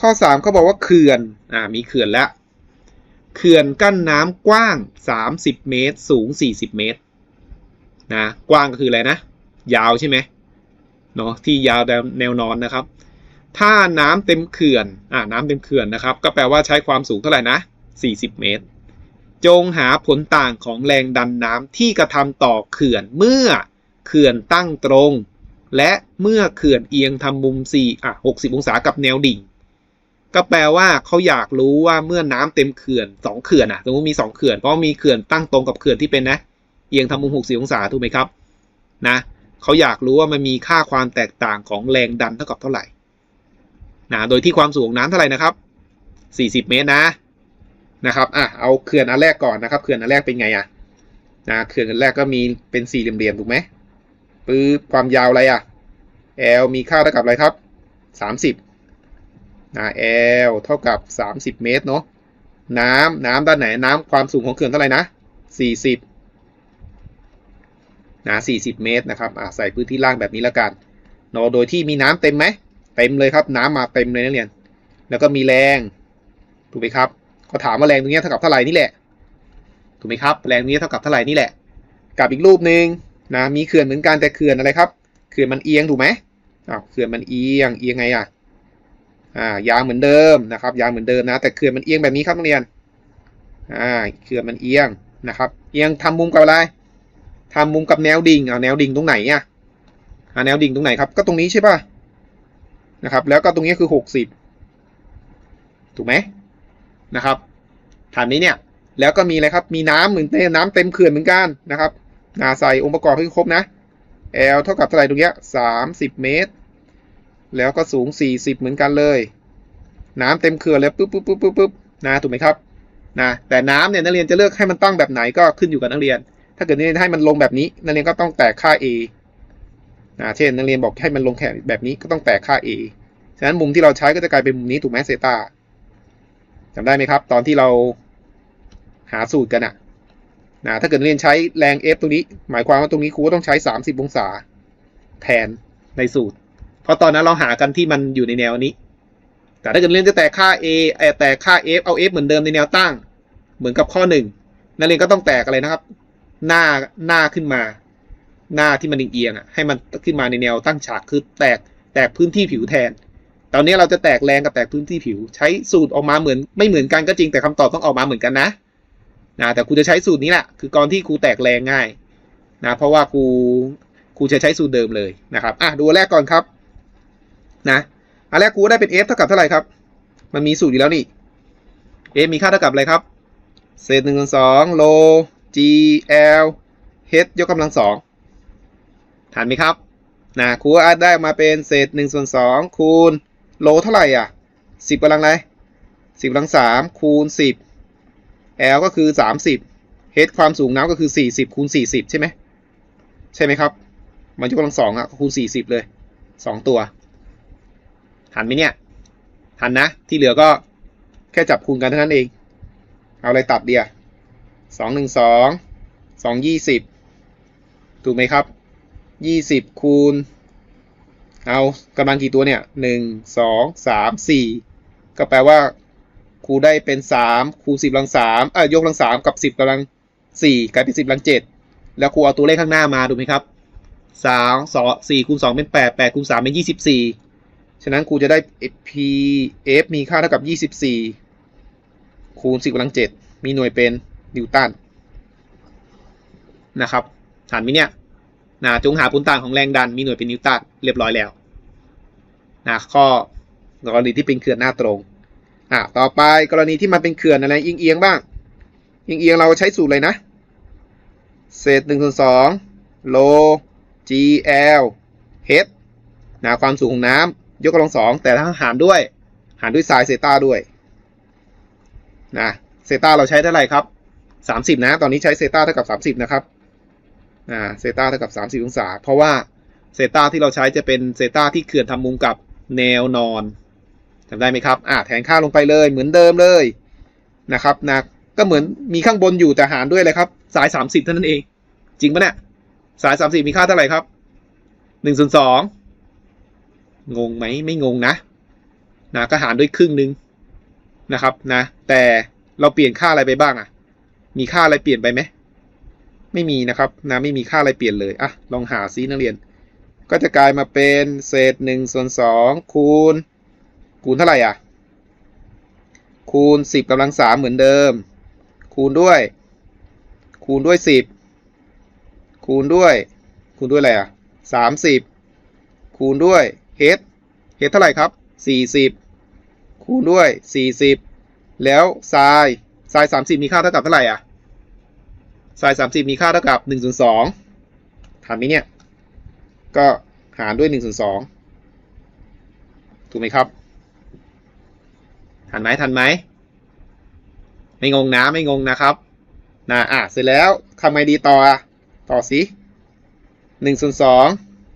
ข้อ 3เขาบอกว่าเขื่อนอ่ามีเขื่อนแล้วเขื่อนกั้นน้ำกว้าง 30 เมตร สูง 40 เมตรนะกว้างก็คืออะไรนะ ยาวใช่ไหมเนาะที่ยาวแนวนอนนะครับ ถ้าน้ำเต็มเขื่อนอ่าน้ำเต็มเขื่อนนะครับ ก็แปลว่าใช้ความสูงเท่าไหร่นะ 40 เมตร จงหาผลต่างของแรงดันน้ำที่กระทำต่อเขื่อนเมื่อเขื่อนตั้งตรง และเมื่อเขื่อนเอียงทำมุม4อะ60 องศากับแนวดิ่ง ก็แปลว่าเขาอยากรู้ว่าเมื่อน้ำเต็มเขื่อน2เขื่อนอะสมมติมี2เขื่อนเพราะมีเขื่อนตั้งตรงกับเขื่อนที่เป็นนะเอียงทำมุม60องศาถูกไหมครับนะเขาอยากรู้ว่ามันมีค่าความแตกต่างของแรงดันเท่ากับเท่าไหร่นะโดยที่ความสูงน้ำเท่าไหร่นะครับ 40 เมตรนะนะครับอะเอาเขื่อนอันแรกก่อนนะครับเขื่อนอันแรกเป็นไงอะนะเขื่อนอันแรกก็มีเป็นสี่เหลี่ยมๆถูกไหมปื๊บความยาวอะไรอะ L มีค่าเท่ากับอะไรครับ 30 นะ L เท่ากับ 30 เมตรเนาะน้ำน้ำด้านไหนน้ำความสูงของเขื่อนเท่าไหร่นะ 40นะ40 เมตรนะครับอะใส่พื้นที่ล่างแบบนี้แล้วกันเนาะโดยที่มีน้ำเต็มไหมเต็มเลยครับน้ำมาเต็มเลยนักเรียน แล้วก็มีแรงถูกไหมครับ ก็ถามว่าแรงตรงนี้เท่ากับเท่าไหร่นี่แหละถูกไหมครับแรงนี้เท่ากับเท่าไหร่นี่แหละ กับอีกรูปหนึ่งนะมีเขื่อนเหมือนกันแต่เขื่อนอะไรครับเขื่อนมันเอียงถูกไหมอ้าวเขื่อนมันเอียงเอียงไงอะ อ่ายางเหมือนเดิมนะครับยางเหมือนเดิมนะ แต่เขื่อนมันเอียงแบบนี้ครับนักเรียนอ่าเขื่อนมันเอียงนะครับ เอียงทำมุมกับอะไรทำมุมกับแนวดิ่งอ่าแนวดิ่งตรงไหนอะอ่าแนวดิ่งตรงไหนครับ ก็ตรงนี้ใช่ป่ะนะครับ แล้วก็ตรงนี้คือหกสิบถูกไหมนะครับฐานนี้เนี่ย แล้วก็มีอะไรครับ มีน้ำเหมือนเต็มน้ำเต็มเขื่อนเหมือนกันนะครับนาใส่องค์ประกอบให้ครบนะ L เท่ากับเท่าไหร่ตรงเนี้ยสามสิบเมตร แล้วก็สูงสี่สิบเหมือนกันเลย น้ำเต็มเขื่อนแล้วปุ๊บปุ๊บปุ๊บปุ๊บปุ๊บนะถูกไหมครับนะแต่น้ำเนี่ยนักเรียนจะเลือกให้มันตั้งแบบไหนก็ขึ้นอยู่กับนักเรียน ถ้าเกิดนักเรียนให้มันลงแบบนี้นักเรียนก็ต้องแตกค่า A นะเช่นนักเรียนบอกให้มันลงแค่แบบนี้ก็ต้องแตกค่า A ฉะนั้นมุมที่เราใช้ก็จะกลายเป็นมุมนี้ถูกไหมเซตาจำได้ไหมครับ ตอนที่เราหาสูตรกันอะนะถ้าเกิดนักเรียนใช้แรง F ตรงนี้ หมายความว่าตรงนี้ครูก็ต้องใช้ 30 องศา แทนในสูตร เพราะตอนนั้นเราหากันที่มันอยู่ในแนวนี้ แต่ถ้าเกิดเรียนจะแตกค่า A แตกค่า F เอา F เหมือนเดิมในแนวตั้ง เหมือนกับข้อหนึ่งนักเรียนก็ต้องแตกอะไรนะครับ หน้าหน้าขึ้นมา หน้าที่มันเอียงอะให้มันขึ้นมาในแนวตั้งฉากคือแตกแตกพื้นที่ผิวแทน ตอนนี้เราจะแตกแรงกับแตกพื้นที่ผิว ใช้สูตรออกมาเหมือน ไม่เหมือนกันก็จริงแต่คำตอบต้องออกมาเหมือนกันนะนะแต่ครูจะใช้สูตรนี้แหละคือก่อนที่ครูแตกแรงง่ายนะเพราะว่าครูครูจะใช้สูตรเดิมเลยนะครับอะดูแรกก่อนครับ นะอันแรกครูได้เป็น f เท่ากับเท่าไหร่ครับ มันมีสูตรอยู่แล้วนี่ f มีค่าเท่ากับอะไรครับ เศษหนึ่งส่วนสองโล g l h ยกกำลังสองทันไหมครับนะครูอาจได้มาเป็นเศษหนึ่งส่วนสองคูณโลเท่าไหร่อะสิบกำลังอะไรสิบกำลังสามคูณสิบ L ก็คือสามสิบ H ความสูงน้ำก็คือสี่สิบคูณสี่สิบใช่ไหมใช่ไหมครับ มันยกกำลังสองอะคูณสี่สิบเลยสองตัว หันไหมเนี่ยหันนะ ที่เหลือก็แค่จับคูณกันเท่านั้นเอง เอาอะไรตัดเดียสองหนึ่งสองสองยี่สิบถูกไหมครับยี่สิบคูณ เอากำลังกี่ตัวเนี่ยหนึ่งสองสามสี่ก็แปลว่าครูได้เป็นสามคูณสิบกำลังสามเอ้ยยกกำลังสามกับสิบกำลังสี่กลายเป็นสิบกำลังเจ็ดแล้วครูเอาตัวเลขข้างหน้ามาดูไหมครับสามสองสี่คูณสองเป็นแปดแปดคูณสามเป็นยี่สิบสี่ ฉะนั้นครูจะได้ p f มีค่าเท่ากับยี่สิบสี่คูณสิบกำลังเจ็ดมีหน่วยเป็นนิวตันนะครับฐานมิเนี่ยนะจงหาผลต่างของแรงดันมีหน่วยเป็นนิวตันเรียบร้อยแล้วนะข้อกรณีที่เป็นเขื่อนหน้าตรงอะต่อไปกรณีที่มันเป็นเขื่อนอะไรเอียงเอียงบ้างเอียงเอียงเราใช้สูตรเลยนะ เศษหนึ่งส่วนสองโล gl h นะความสูงของน้ำ ยกกำลังสองแต่ถ้าหารด้วย หารด้วยไซน์เซตาด้วยนะเซตาเราใช้เท่าไหร่ครับสามสิบนะ ตอนนี้ใช้เซตาเท่ากับสามสิบนะครับอ่าเซตาเท่ากับสามสิบองศา เพราะว่าเซตาที่เราใช้จะเป็นเซตาที่เขื่อนทำมุมกับแนวนอนจำได้ไหมครับอ่าแทนค่าลงไปเลยเหมือนเดิมเลยนะครับนะก็เหมือนมีข้างบนอยู่แต่หารด้วยเลยครับ สายสามสิบเท่านั้นเอง จริงปะเนี่ยสายสามสิบมีค่าเท่าไหร่ครับหนึ่งส่วนสอง งงไหมไม่งงนะนะก็หารด้วยครึ่งหนึ่งนะครับนะ แต่เราเปลี่ยนค่าอะไรไปบ้างอะ่ะ มีค่าอะไรเปลี่ยนไปไหมไม่มีนะครับนะไม่มีค่าอะไรเปลี่ยนเลยอะลองหาซินักเรียน ก็จะกลายมาเป็นเศษหนึ่งส่วนสองคูณ คูณเท่าไหร่อะ คูณสิบกำลังสามเหมือนเดิม คูณด้วย คูณด้วยสิบคูณด้วย คูณด้วยอะไรอะสามสิบคูณด้วย h h เท่าไหร่ครับสี่สิบคูณด้วยสี่สิบแล้วไซน์ไซน์สามสิบมีค่าเท่ากับเท่าไหร่อะไซน์สามสิบมีค่าเท่ากับหนึ่งส่วนสองถามไหมเนี่ย ก็หารด้วยหนึ่งส่วนสองถูกไหมครับ ทันไหมทันไหม ไม่งงนะ ไม่งงนะครับ นะ อะ เสร็จแล้วทำไงดีต่ออะต่อสิหนึ่งส่วนสอง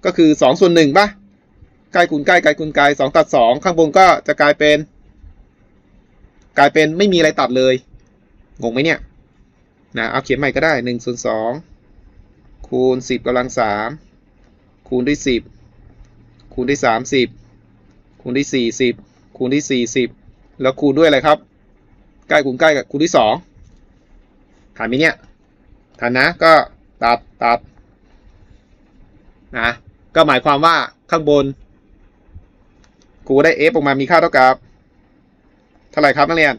ก็คือสองส่วนหนึ่งป่ะ กล้คูณกล้ไกลคูณไกลสองตัดสองข้างบนก็จะกลายเป็น กลายเป็นไม่มีอะไรตัดเลย งงไหมเนี่ยนะเอาเขียนใหม่ก็ได้หนึ่งส่วนสองคูณสิบกำลังสามคูณด้วยสิบคูณด้วยสามสิบคูณด้วยสี่สิบคูณด้วยสี่สิบแล้วคูณด้วยอะไรครับใกล้คูณใกล้กับคูณที่สองทันไหมเนี่ยทันนะก็ตัดตัดนะก็หมายความว่าข้างบน กูได้ f ออกมามีค่าเท่ากับ เท่าไหร่ครับนักเรียน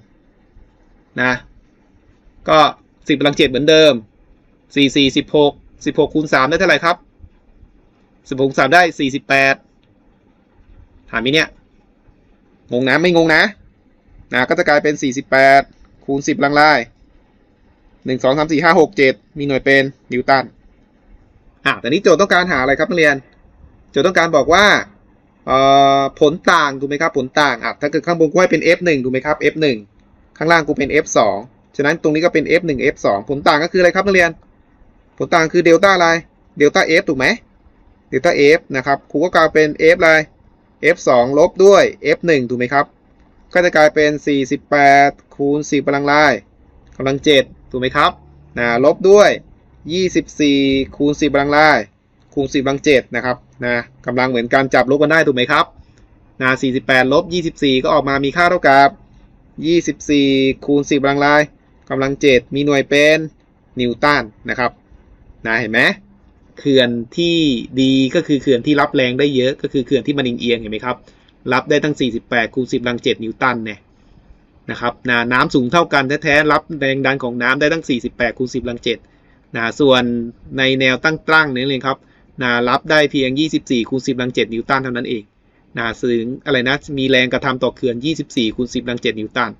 นะ ก็สิบกำลังเจ็ดเหมือนเดิมสี่สี่สิบหกสิบหกคูณสามได้เท่าไหร่ครับสิบหกสามได้สี่สิบแปดถามมิเนี่ย งงนะไม่งงนะนะก็จะกลายเป็น48คูณ10ลังไลาย1 2 3 4 5 6 7มีหน่วยเป็นนิวตันอะแต่นี้โจทย์ต้องการหาอะไรครับนักเรียน โจทย์ต้องการบอกว่า ผลต่างถูกไหมครับผลต่างอะถ้าเกิดข้างบนกูให้เป็น f1 ถูกไหมครับ f1 ข้างล่างกูเป็น f2 ฉะนั้นตรงนี้ก็เป็น f1 f2 ผลต่างก็คืออะไรครับนักเรียน ผลต่างคือเดลต้าอะไรเดลต้า f ถูกไหมเดลต้า f นะครับครูก็กลายเป็น f อะไร f2 ลบด้วย f1 ถูกไหมครับก็จะกลายเป็น 48 คูณ10กำลังลายกำลัง 7 ถูกไหมครับนะลบด้วย 24 คูณ10กำลังลาย คูณ10กำลัง7นะครับนะกำลังเหมือนกันจับลบกันได้ถูกไหมครับนะ48ลบ24ก็ออกมามีค่าเท่ากับ24คูณ10กำลังลายกำลัง7มีหน่วยเป็นนิวตันนะครับนะเห็นไหมเขื่อนที่ดีก็คือเขื่อนที่รับแรงได้เยอะก็คือเขื่อนที่มันเอียงๆเห็นไหมครับ รับได้ตั้ง 48คูณ10กำลัง 7 นิวตันเนี่ยนะครับนะน้ำสูงเท่ากันแท้ๆรับแรงดันของน้ำได้ตั้ง 48คูณ10กำลัง7นะส่วนในแนวตั้งตั้งนี่เลยครับ นะรับได้เพียง 24คูณ10กำลัง 7 นิวตันเท่านั้นเองนะซึ่งอะไรนะมีแรงกระทำต่อเขื่อน 24คูณ10กำลัง 7 นิวตัน